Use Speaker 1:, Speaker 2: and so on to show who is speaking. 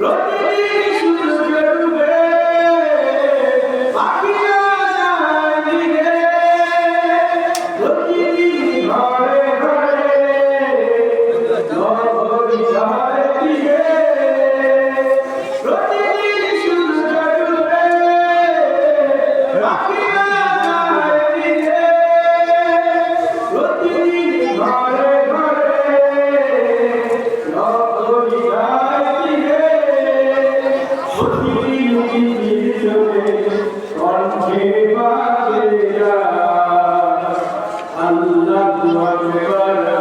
Speaker 1: রবি সূর্য ডুবে পাখি Allah